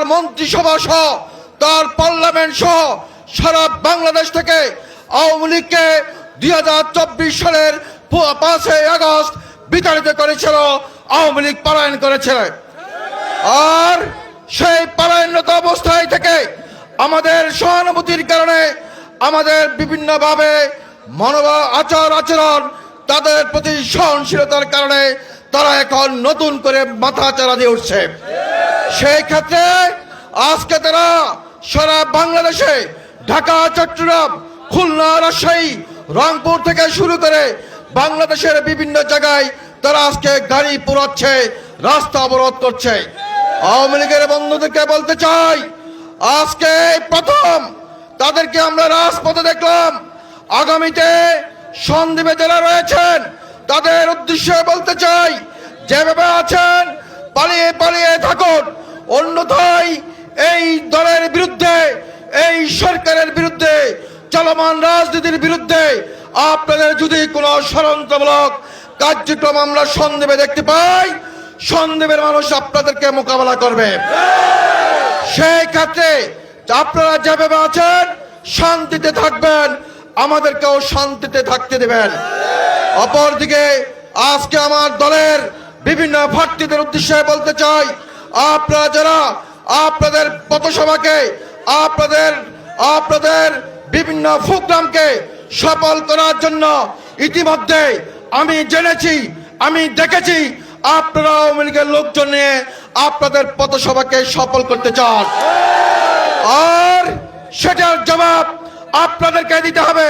তার মন্ত্রিসভা সহ, তার পার্লামেন্ট সহ সারা বাংলাদেশ থেকে আওয়ামী লীগকে দুই হাজার চব্বিশ সালের পাঁচই আগস্ট বিতাড়িত করেছিল, আওয়ামী লীগ পলায়ন করেছিল আর সেই পলায়নরত অবস্থায় থেকে আমাদের সহানুভূতির কারণে আমাদের বিভিন্নভাবে মনোভাব আচার আচরণ, তাদের প্রতি সহনশীলতার কারণে তারা এখন নতুন করে মাথা চারা দিয়ে উঠছে। সেই ক্ষেত্রে আজকে তারা সারা বাংলাদেশে ঢাকা, চট্টগ্রাম, খুলনা, রাজশাহী, রংপুর থেকে শুরু করে বাংলাদেশের বিভিন্ন জায়গায় তারা আজকে গাড়ি পোড়াচ্ছে, রাস্তা অবরোধ করছে। আওয়ামী লীগের বন্ধুদেরকে বলতে চাই, আজকে প্রথম তাদেরকে আমরা রাজপথে দেখলাম। আগামীতে সন্দ্বীপে যারা রয়েছেন। তাদের উদ্দেশ্যে বলতে চাই যেভাবে আছেন, পালিয়ে পালিয়ে থাকুন। অন্যথায় এই দলের বিরুদ্ধে, এই সরকারের বিরুদ্ধে, চলমান রাজনীতির বিরুদ্ধে আপনাদের যদি কোনো ষড়যন্ত্রমূলক কার্যক্রম আমরা সন্দেহে দেখতে পাই, সন্দেহের মানুষ আপনাদেরকে মোকাবেলা করবে। সেই ক্ষেত্রে আপনারা যেভাবে আছেন, শান্তিতে থাকবেন, আমাদেরকেও শান্তিতে থাকতে দেবেন। অপরদিকে আজকে আমার দলের বিভিন্ন প্রার্থীদের উদ্দেশ্যে বলতে চাই, আপনারা যারা আপনাদের পথসভাকে, আপনাদের আপনাদের বিভিন্ন প্রোগ্রামকে সফল করার জন্য ইতিমধ্যে আমি জেনেছি, আমি দেখেছি, আপনারা আওয়ামী লীগের লোকজন নিয়ে আপনাদের পথসভাকে সফল করতে চান। আর সেটার জবাব আপনাদেরকে দিতে হবে।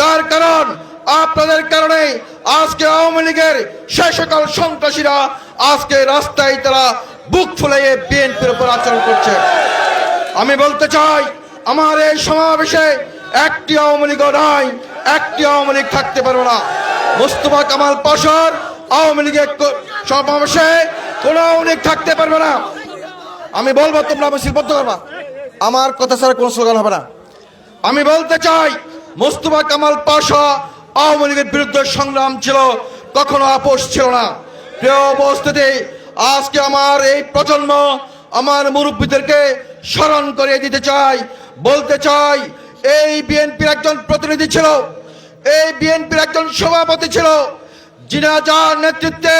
তার কারণ আপনাদের কারণে আজকে আওয়ামী লীগের সেই সকল সন্ত্রাসীরা আজকে রাস্তায় তারা বুক ফুলাইয়ে বিএনপির উপর আচরণ করছে। আমি বলতে চাই, আমার এই সমাবেশে একটি আওয়ামী লীগ নাই, একটি আওয়ামী লীগ থাকতে পারব না। মোস্তফা কামাল পাশার আওয়ামী লীগের সমাবেশে কোন আওয়ামী লীগ থাকতে পারবে না। আমি বলব, তোমরা মিছিল বদ্ধ করবা আমার কথা ছাড়া কোনো স্লোগান হবে না। আমি বলতে চাই, মোস্তফা কামাল পাশা আওয়ামী লীগের বিরুদ্ধে সংগ্রাম ছিল, কখনো আপোষ ছিল না। প্রিয় উপস্থিতি, আজকে আমার এই প্রজন্ম আমার মুরব্বীদেরকে স্মরণ করিয়ে দিতে চাই, বলতে চাই, এই বিএনপির একজন প্রতিনিধি ছিল, এই বিএনপির একজন সভাপতি ছিল, যিনা যার নেতৃত্বে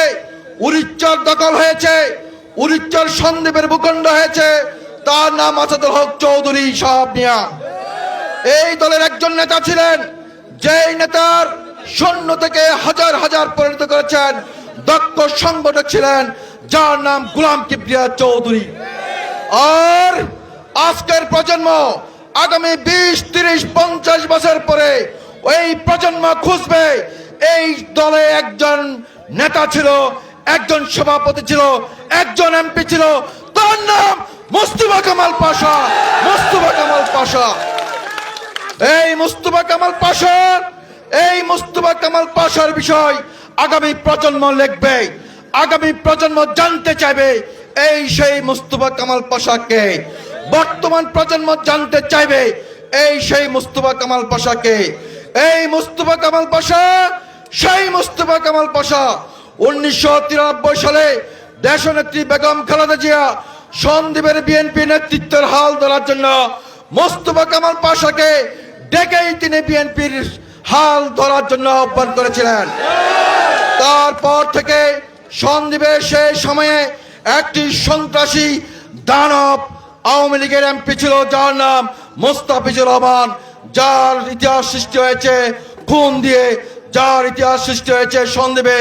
উরিচ্চর দখল হয়েছে উরিচ্চর সন্দ্বীপের ভূখণ্ড হয়েছে, তার নাম আসাদুল হক চৌধুরী সাহাব মিয়া। এই দলের একজন নেতা ছিলেন যেই নেতার শূন্য থেকে হাজার হাজার পরিণত করেছেন, দক্ষ সংগঠক ছিলেন, যার নাম গুলাম কিবরিয়া চৌধুরী। আর আজকের প্রজন্ম আগামী বিশ, তিরিশ, পঞ্চাশ বছর পরে ওই প্রজন্ম খুঁজবে, এই দলে একজন নেতা ছিল, একজন সভাপতি ছিল, একজন এমপি ছিল, তার নাম মুস্তফা কামাল পাশা মুস্তফা কামাল পাশা। এই মুস্তফা কামাল পাশার, এই মুস্তফা কামাল পাশার বিষয় আগামী প্রজন্ম লিখবে, আগামী প্রজন্ম জানতে চাইবে। এই সেই মুস্তফা কামাল পাশাকে বর্তমান প্রজন্ম জানতে চাইবে, এই সেই মুস্তফা কামাল পাশাকে। এই মুস্তফা কামাল পাশা, সেই মুস্তফা কামাল পাশা। উনিশশো তিরানব্বই সালে দেশনেত্রী বেগম খালেদা জিয়া সন্দীপের বিএনপি নেতৃত্বের হাল ধরার জন্য মোস্তফা কামাল পাশাকে ডেকেই তিনি বিএনপির হাল ধরার জন্য আহ্বান করেছিলেন। তারপর থেকে সন্দীপের সেই সময়ে একটি সন্ত্রাসী দানব আওয়ামী লীগের এমপি ছিল, যার নাম মোস্তাফিজুর রহমান। যার ইতিহাস সৃষ্টি হয়েছে খুন দিয়ে, যার ইতিহাস সৃষ্টি হয়েছে সন্দীপে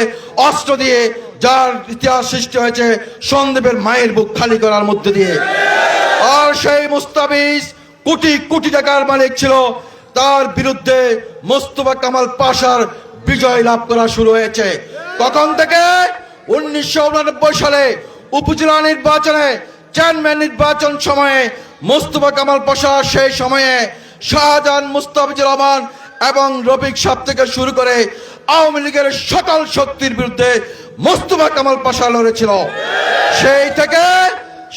অস্ত্র দিয়ে, যার ইতিহাস সৃষ্টি হয়েছে সন্দীপের মায়ের বুক খালি করার মধ্যে দিয়ে। আর সেই মুস্তাফিজ কোটি কোটি টাকার মালিক ছিল তার বিরুদ্ধে মোস্তফা কামাল পাশার বিজয় লাভ করা শুরু হয়েছে। তখন থেকে উনিশশো সালে উপজেলা নির্বাচনে চেয়ারম্যান নির্বাচন সময়ে মোস্তফা কামাল পাশা সেই সময়ে শাহজাহান মুস্তাফিজুর রহমান এবং রফিক সাহ থেকে শুরু করে আওয়ামী লীগের সকল শক্তির বিরুদ্ধে মোস্তফা কামাল পাশা লড়েছিল। সেই থেকে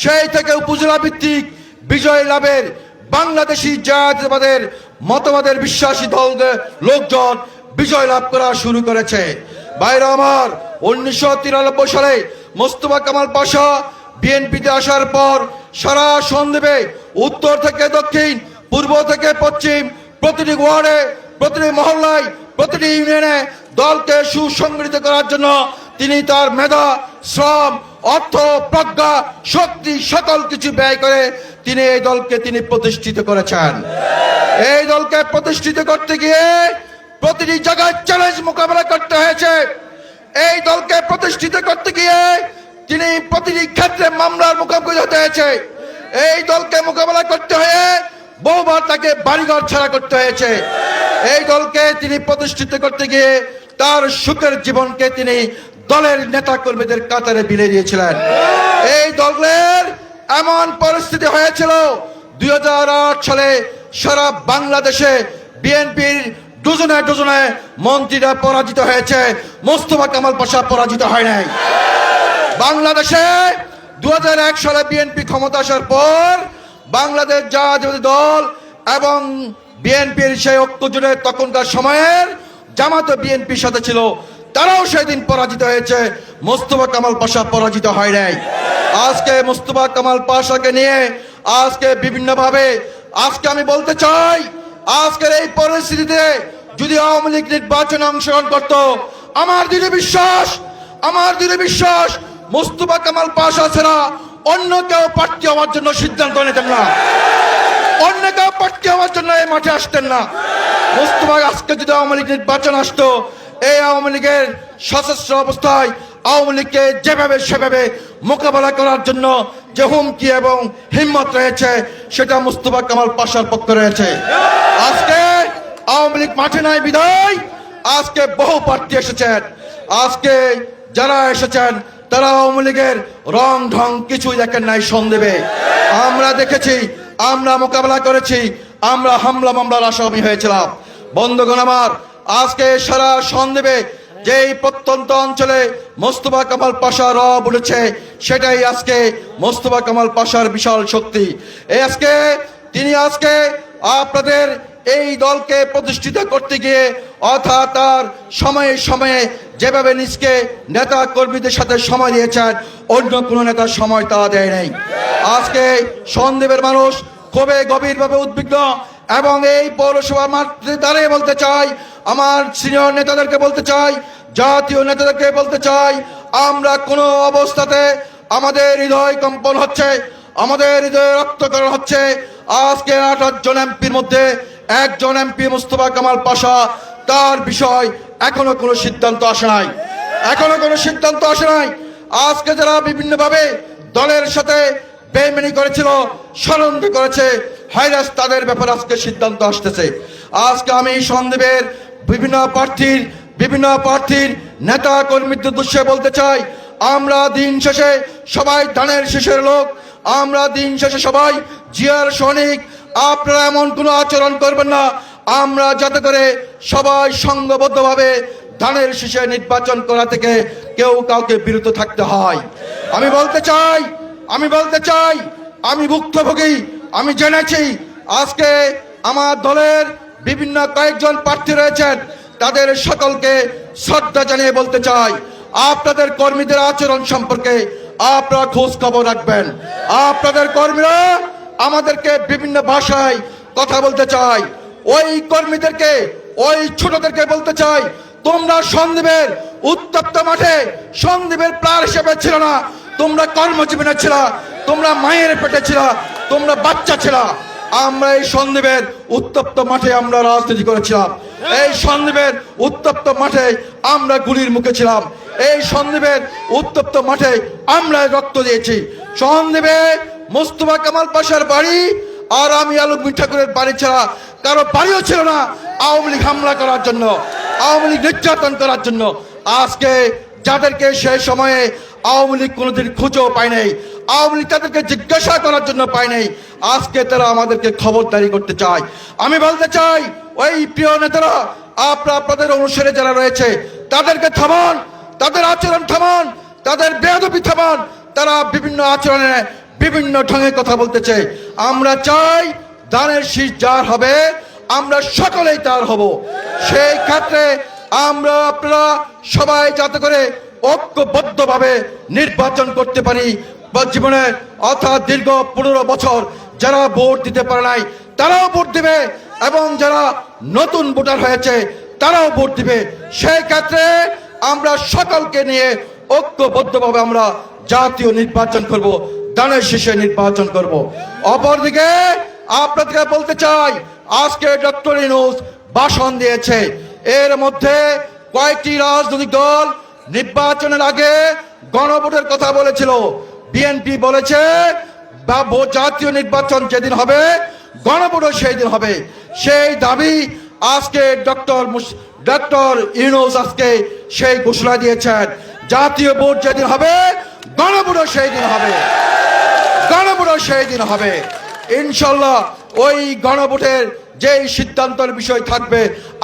সেই থেকে উপজেলা ভিত্তিক বিজয় লাভের বাংলাদেশি জাতীয়তাবাদের মতবাদের বিশ্বাসী দল লোকজন বিজয় লাভ করা শুরু করেছে। বাইরে আমার, উনিশশো তিরানব্বই সালে মোস্তফা কামাল পাশা বিএনপিতে আসার পর সারা সন্দেবে উত্তর থেকে দক্ষিণ, পূর্ব থেকে পশ্চিম, প্রতিটি ওয়ার্ডে, প্রতিটি মহল্লায়, প্রতিটি ইউনিয়নে দলকে সুসংগঠিত করার জন্য তিনি তার মেধা, শ্রম, অর্থ, প্রজ্ঞা, শক্তি সকল কিছু ব্যয় করে তিনি এই দলকে তিনি প্রতিষ্ঠিত করেছেন। এই দলকে প্রতিষ্ঠিত করতে গিয়ে প্রতিটি জায়গায় চ্যালেঞ্জ মোকাবেলা করতে হয়েছে। এই দলকে প্রতিষ্ঠিত করতে গিয়ে তিনি প্রতিটি ক্ষেত্রে মামলার মুখোমুখি হতে হয়েছে। এই দলকে মোকাবেলা করতে হয়ে বহুবার তাকে বাড়িঘর ছাড়া করতে হয়েছে। এই দলকে তিনি প্রতিষ্ঠিত করতে গিয়ে তার সুখের জীবনকে তিনি দলের নেতা কর্মীদের কাতারে বিলে দিয়েছিলেন। এই দলের এমন পরিস্থিতি হয়েছিল, দুই সালে সারা বাংলাদেশে বিএনপির দুজনে দুজনে মন্ত্রীরা পরাজিত হয়েছে, মোস্তফা কামাল পাশা পরাজিত হয় নাই। বাংলাদেশে দুই হাজার এক সালে বিএনপি ক্ষমতা আসার পর বাংলাদেশ জাতীয় দল এবং বিএনপির সেই ঐক্য জুড়ে তখনকার সময়ের জামাত বিএনপির সাথে ছিল, তারাও সেদিন পরাজিত হয়েছে। মোস্তফা কামাল পাশা পরাজিত হয় নাই। আজকে মোস্তফা কামাল পাশাকে নিয়ে আজকে বিভিন্নভাবে, আজকে আমি বলতে চাই, আজকের এই পরিস্থিতিতে যদি আওয়ামী লীগ নির্বাচনে অংশগ্রহণ করত, আমার দৃঢ় বিশ্বাস, আমার দৃঢ় বিশ্বাস মুস্তফা কামাল পাশা ছাড়া অন্য কেউ প্রার্থী হওয়ার জন্য সিদ্ধান্ত নিতেন না। অন্য কেউ প্রার্থী হওয়ার জন্য এই মাঠে আসতেন না। মুস্তফা আজকে যদি আওয়ামী লীগ নির্বাচন আসতো, এই আওয়ামী লীগের সশস্ত্র অবস্থায় আওয়ামী লীগকে যেভাবে সেভাবে মোকাবেলা করার জন্য যে হুমকি এবং হিম্মত রয়েছে, সেটা মুস্তফা কামাল পাশার পক্ষে রয়েছে। আজকে আওয়ামী লীগ মাঠে নাই বিদায়, আজকে বহু প্রার্থী এসেছেন। আজকে যারা এসেছেন, তারা আওয়ামী লীগের রং ঢং কিছুই দেখেন নাই সন্দেবে আমরা দেখেছি আমরা মোকাবেলা করেছি, আমরা হামলা মামলার আসামি হয়েছিলাম। বন্ধুগণ আমার, আজকে সারা সন্দেবে যেই প্রত্যন্ত অঞ্চলে মোস্তফা কামাল পাশা র বলেছে সেটাই আজকে মোস্তফা কামাল পাশার বিশাল শক্তি। আজকে, তিনি আজকে আপনাদের এই দলকে প্রতিষ্ঠিত করতে গিয়ে অর্থাৎ তার সময়ে সময়ে যেভাবে নিজকে নেতা কর্মীদের সাথে সময় দিয়েছেন, অন্য কোনো নেতার সময় তা দেয় নাই। আজকে সন্দেবের মানুষ খুবই গভীরভাবে উদ্বিগ্ন এবং এই পৌরসভার মাঠে দাঁড়িয়ে বলতে চাই, আমার সিনিয়র নেতাদেরকে বলতে চাই, জাতীয় নেতাদেরকে বলতে চাই, আমরা কোনো অবস্থাতে আমাদের হৃদয় কম্পন হচ্ছে, আমাদের হৃদয়ে রক্তকরণ হচ্ছে। আজকে আঠাশ জন এমপির মধ্যে একজন এমপি মুস্তফা কামাল পাশা, তার বিষয় এখনও কোনো সিদ্ধান্ত আসে নাই। এখনও কোনো সিদ্ধান্ত আসে নাই। আজকে যারা বিভিন্নভাবে দলের সাথে বেমেনি করেছিল, ষড়যন্ত্র করেছে, হাইরাস তাদের ব্যাপারে আজকে সিদ্ধান্ত আসতেছে। আজকে আমি সন্দীপের বিভিন্ন প্রার্থীর বিভিন্ন প্রার্থীর নেতা কর্মীদের উদ্দেশ্যে বলতে চাই, আমরা দিন শেষে সবাই ধানের শেষের লোক, আমরা দিন শেষে সবাই জিয়ার সৈনিক আপনারা এমন কোনো আচরণ করবেন না। আমরা যাতে করে সবাই সংঘবদ্ধভাবে ধানের শীষে নির্বাচন করা থেকে কেউ কাউকে বিরত থাকতে হয়। আমি বলতে চাই, আমি বলতে চাই, আমি ভুক্তভোগী, আমি জেনেছি। আজকে আমার দলের বিভিন্ন কয়েকজন প্রার্থী রয়েছেন, তাদের সকলকে শ্রদ্ধা জানিয়ে বলতে চাই, আপনাদের কর্মীদের আচরণ সম্পর্কে আপনারা খোঁজ খবর রাখবেন। আপনাদের কর্মীরা আমাদেরকে বিভিন্ন ভাষায় কথা বলতে চাই। ওই কর্মীদেরকে, ওই ছোটদেরকে বলতে চাই, তোমরা সন্দীপের উত্তপ্ত মাঠে সন্দীপের প্রাণ হিসেবে ছিল না। তোমরা কর্মজীবনে ছিল, তোমরা মায়ের পেটে ছিল, তোমরা বাচ্চা ছিল। আমরা এই সন্দীপের উত্তপ্ত মাঠে আমরা রাজনীতি করেছিলাম। এই সন্দীপের উত্তপ্ত মাঠে আমরা গুলির মুখে ছিলাম। এই সন্দীপের উত্তপ্ত মাঠে আমরা রক্ত দিয়েছি। সন্দীপে মোস্তফা কামাল পাশার বাড়ি আর আমি আলমগীর ঠাকুরের বাড়ি ছাড়া কারও বাড়িও ছিল না। আওয়ামী লীগ হামলা করার জন্য, আওয়ামী লীগ নির্যাতন করার জন্য। আজকে যাদেরকে সেই সময়ে আওয়ামী লীগ কোনোদিন খুঁজেও পায় নাই, আওয়ামী লীগ তাদেরকে জিজ্ঞাসা করার জন্য পায় নাই, আজকে তারা আমাদেরকে খবরদারি করতে চায়। আমি বলতে চাই, ওই প্রিয় নেতারা, আপনারা আপনাদের অনুসারে যারা রয়েছে, তাদেরকে থামান, তাদের আচরণ থামান, তাদের বেয়াদবি থামান, তারা বিভিন্ন আচরণে বিভিন্ন ঢঙে কথা বলতেছে আমরা চাই দানের শীষ যার হবে, আমরা সকলেই তার হব। সেই ক্ষেত্রে আমরা আপনারা সবাই যাতে করে ঐক্যবদ্ধভাবে নির্বাচন করতে পারি। জীবনে অর্থাৎ দীর্ঘ পনেরো বছর যারা ভোট দিতে পারে নাই, তারাও ভোট দিবে এবং যারা নতুন ভোটার হয়েছে, তারাও ভোট দিবে। সেই ক্ষেত্রে আমরা সকলকে নিয়ে ঐক্যবদ্ধভাবে আমরা জাতীয় নির্বাচন করব। দানের শেষে নির্বাচন করব। অপরদিকে, আপনাদেরকে বলতে চাই, আজকে ডক্টর ইনুস ভাষণ দিয়েছে। এর মধ্যে কয়েকটি রাজনৈতিক দল নির্বাচনের আগে গণভোটের কথা বলেছিল। বিএনপি বলেছে জাতীয় নির্বাচন যেদিন হবে, গণভোটও সেই দিন হবে। সেই দাবি আজকে ডক্টর ডক্টর ইউনুস আজকে সেই ঘোষণা দিয়েছেন। জাতীয় ভোট যেদিন হবে, গণভোটও সেই দিন হবে। গণভোটও সেই দিন হবে। ইনশাল্লাহ ওই গণভোটের যেই সিদ্ধান্তের বিষয় থাকবে,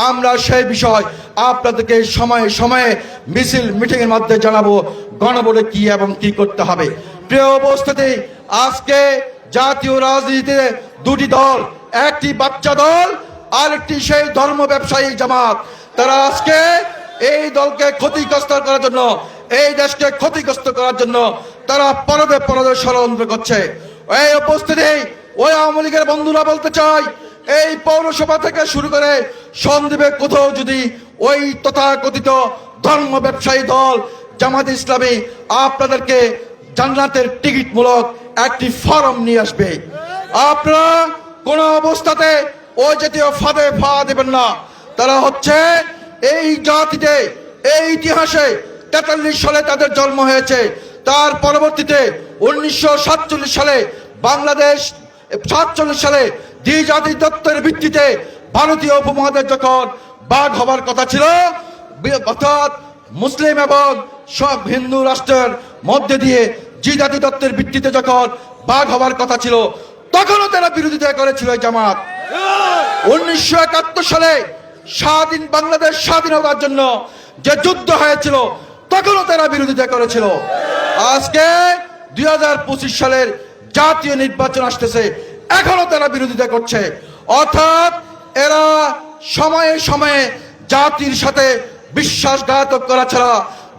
আমরা সেই বিষয় আপনাদেরকে সময়ে সময়ে মিছিল মিটিং এর মাধ্যমে জানাব গণভোটে কি এবং কি করতে হবে। প্রিয় উপস্থিতি, আজকে জাতীয় রাজনীতিতে দুটি দল, একটি বাচ্চা দল আর একটি সেই ধর্ম ব্যবসায়ী জামাত। তারা আজকে এই দলকে ক্ষতিগ্রস্ত করার জন্য, এই দেশকে ক্ষতিগ্রস্ত করার জন্য তারা পরদে পরদে ষড়যন্ত্র করছে। এই উপস্থিতি, ওই আওয়ামী লীগের বন্ধুরা বলতে চাই, এই পৌরসভা থেকে শুরু করে সন্দ্বীপে কোথাও যদি ওই তথাকথিত ধর্ম ব্যবসায়ী দল, জামাত ইসলামী আপনাদেরকে জান্নাতের টিকিটমূলক একটি ফর্ম নিয়ে আসবে। আপনারা কোন অবস্থাতে ওই জাতীয় ফাঁদে ফা দেবেন না। তারা হচ্ছে এই জাতিতে, এই ইতিহাসে তেতাল্লিশ সালে তাদের জন্ম হয়েছে। তার পরবর্তীতে উনিশশো সাতচল্লিশ সালে বাংলাদেশ, সাতচল্লিশ সালে দ্বি জাতি তত্ত্বের ভিত্তিতে ভারতীয় উপমহাদেশ যখন বাঘ হবার কথা ছিল অর্থাৎ মুসলিম এবং সব হিন্দু রাষ্ট্রের মধ্যে দিয়ে জি জাতি তত্ত্বের ভিত্তিতে যখন বাঘ হবার কথা ছিল, তখনও তারা বিরোধিতা করেছিল জামাত। উনিশশো একাত্তর সালে স্বাধীন বাংলাদেশ স্বাধীনতার জন্য যে যুদ্ধ হয়েছিল, তখনও তারা বিরোধিতা করেছিল। আজকে দু হাজার পঁচিশ সালের জাতীয় নির্বাচন আসতেছে। এখনও তারা বিরোধিতা করছে। অর্থাৎ এরা সময়ে সময়ে জাতির সাথে বিশ্বাসঘাতক করা ছাড়া,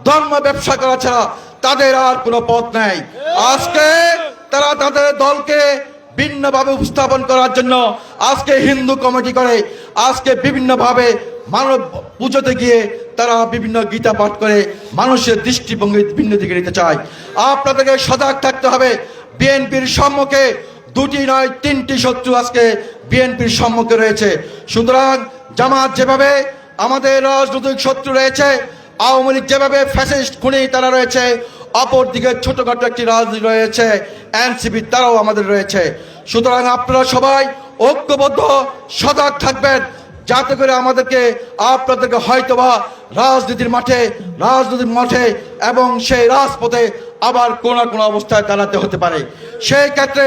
ধর্ম ব্যবসা করা ছাড়া তাদের আর কোনো পথ নাই। আজকে তারা তাদের দলকে ভিন্নভাবে উপস্থাপন করার জন্য আজকে হিন্দু কমিটি করে, আজকে বিভিন্নভাবে মানব পুজোতে গিয়ে তারা বিভিন্ন গীতা পাঠ করে মানুষের দৃষ্টিভঙ্গি ভিন্ন দিকে নিতে চায়। আপনাদেরকে সজাগ থাকতে হবে। বিএনপির সম্মুখে দুটি নয়, তিনটি শত্রু আজকে বিএনপির সম্মুখে রয়েছে। সুতরাং জামাত যেভাবে আমাদের রাজনৈতিক শত্রু রয়েছে, আওয়ামী লীগ যেভাবে ফ্যাসিস্ট খুনি তারা রয়েছে অপর দিকে ছোটখাটো একটি রাজনীতি রয়েছে, এনসিপি তারাও আমাদের রয়েছে। সুতরাং আপনারা সবাই ঐক্যবদ্ধ, সজাগ থাকবেন। যাতে করে আমাদেরকে, আপনাদেরকে হয়তোবা রাজনীতির মাঠে রাজনীতির মাঠে এবং সেই রাজপথে আবার কোন কোনো অবস্থায় দাঁড়াতে হতে পারে। সেই ক্ষেত্রে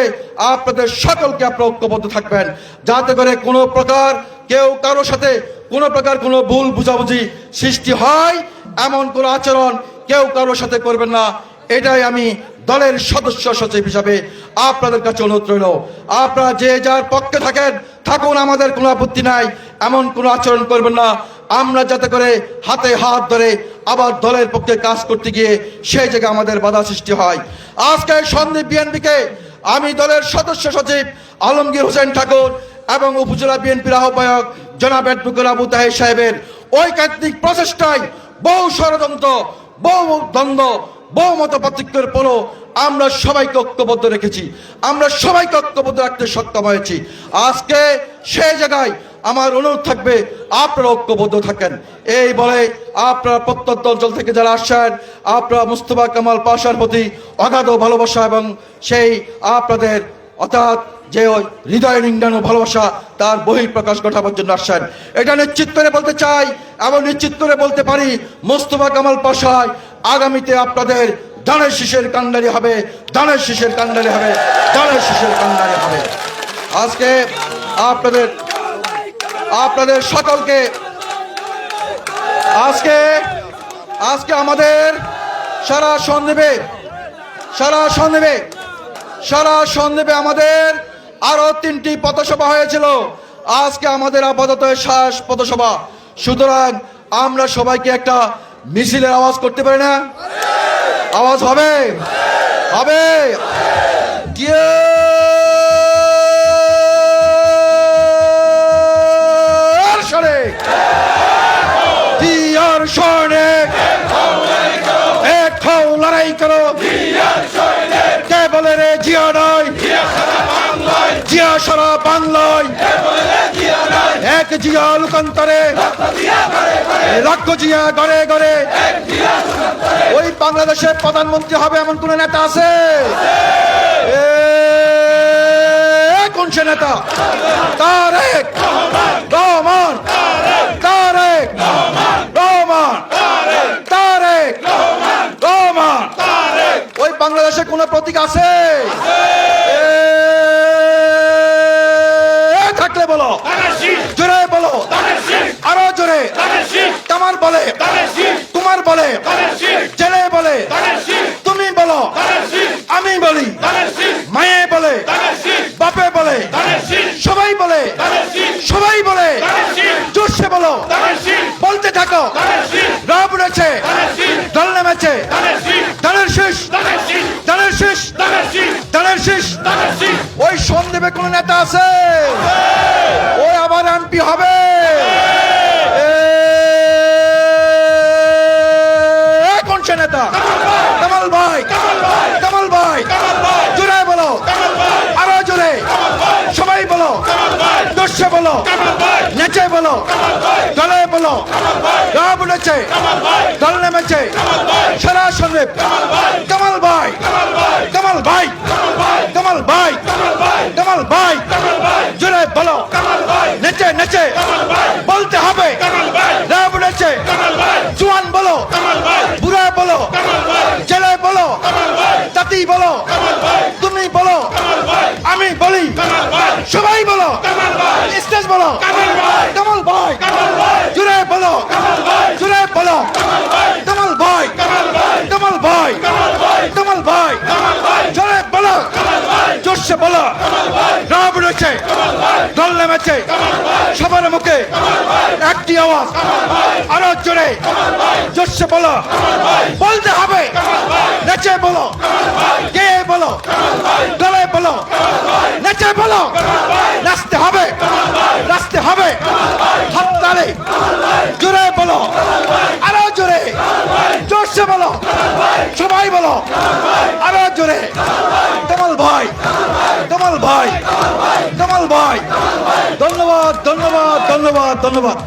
আপনাদের সকলকে আপনারা ঐক্যবদ্ধ থাকবেন। যাতে করে কোনো প্রকার কেউ কারোর সাথে কোনো প্রকার কোনো ভুল বুঝাবুঝি সৃষ্টি হয়, এমন কোনো আচরণ কেউ কারোর সাথে করবেন না। এটাই আমি দলের সদস্য সচিব হিসাবে আপনাদের কাছে অনুরোধ রইল। আপনারা যে যার পক্ষে থাকেন, থাকুন, আমাদের কোনো আপত্তি নাই, এমন কোনো আচরণ করবেন না। আমরা যাতে করে হাতে হাত ধরে আবার দলের পক্ষে কাজ করতে গিয়ে সেই জায়গায় আমাদের বাধা সৃষ্টি হয়। আজকে সন্দীপ বিএনপিকে আমি দলের সদস্য সচিব আলমগীর হোসেন ঠাকুর এবং উপজেলা বিএনপির আহ্বায়ক জনাব এডভোকেট আবু তাহের সাহেবের ঐকান্তিক প্রচেষ্টায় বহু ষড়যন্ত্র, বহু দ্বন্দ্ব বহু মত পার্থক্যের পরও আমরা সবাইকে ঐক্যবদ্ধ রেখেছি। আমরা সবাইকে ঐক্যবদ্ধ রাখতে সক্ষম হয়েছি। আজকে সেই জায়গায় আমার অনুরোধ থাকবে, আপনারা ঐক্যবদ্ধ থাকেন। এই বলে আপনারা প্রত্যন্ত অঞ্চল থেকে যারা আসছেন, আপনারা মুস্তফা কামাল পাশার প্রতি অগাধ ভালোবাসা এবং সেই আপনাদের অর্থাৎ যে ওই হৃদয় নিংডানো ভালোবাসা, তার বহিঃপ্রকাশ ঘটাবার জন্য আসছেন। এটা নিশ্চিত করে বলতে চাই এবং নিশ্চিত করে বলতে পারি, মোস্তফা কামাল পাশায় আগামীতে আপনাদের দানের শিশের কান্ডারি হবে, দানের শিশের কান্ডারি হবে, দানের শিশের কান্ডারি হবে। আজকে আপনাদের আপনাদের সকলকে আজকে আজকে আমাদের সারা সন্দেবে সারা সন্দেবে সারা সন্দেবে আমাদের। আরও তিনটি পথসভা হয়েছিল। আজকে আমাদের আপাতত শ্বাস পথসভা। সুতরাং আমরা সবাইকে একটা মিছিলের আওয়াজ করতে পারি না? আওয়াজ হবে? হবে? দিয়ার সরে। এক লড়াই কে বলে রে, জিয়া নয়? জিয়া সারা বাংলায়। এক জিয়া লোকান্তরে। লক্ষ জিয়া গড়ে গড়ে। ওই বাংলাদেশের প্রধানমন্ত্রী হবে এমন কোন নেতা আছে? কোন সে নেতা? তারেক তারেক তারেক রহমান। ওই বাংলাদেশে কোন প্রতীক আছে? জোরে বলো। আরও জোরে। তোমার বলে। তোমার বলে। জেলে বলে। তুমি বলো। আমি বলি। মায়ে বলে। বাপে বলে। সবাই বলে। সবাই বলে। জোরসে বলো। বলতে থাকো। রব উঠেছে দল নেমেছে। দলের শেষ। দলের শেষ। দলের শেষ। ওই সন্দেবে কোন নেতা আছে? হবে কোন সে নেতা কামাল ভাই কামাল ভাই জোরে বলো আরও জোরে সবাই বলো দর্শে বলো নেচে বলো দলে বলো রাব উঠেছে দল নেমেছে সারা সন্দীপ কামাল ভাই কামাল ভাই কামাল ভাই কামাল ভাই জোরে বলো নেচে বলতে হবে রাব বলেছে জোয়ান বলো বুড়া বলো জেলে বলো তাতি বলো তুমি বলো আমি বলি সবাই বলো স্টেজ বলো কমল ভাই জুড়ে বলো জুড়ে বলো কামাল ভাই কামাল ভাই কামাল ভাই জোরে বলো জোরসে বলো। রাব রয়েছে। দল নেমেছে। সবার মুখে একটি আওয়াজ। আরও জোরে। জোরসে বলো। বলতে হবে। নেচে বলো। কে বলো? দলে বলো। নেচে বলো। নাচতে হবে। নাচতে হবে। হাততালি। জোরে বলো। আরও জোরে। জোরসে বলো। সবাই বলো। আরও জোরে। কমল ভাই কমল ভাই ধন্যবাদ ধন্যবাদ ধন্যবাদ ধন্যবাদ।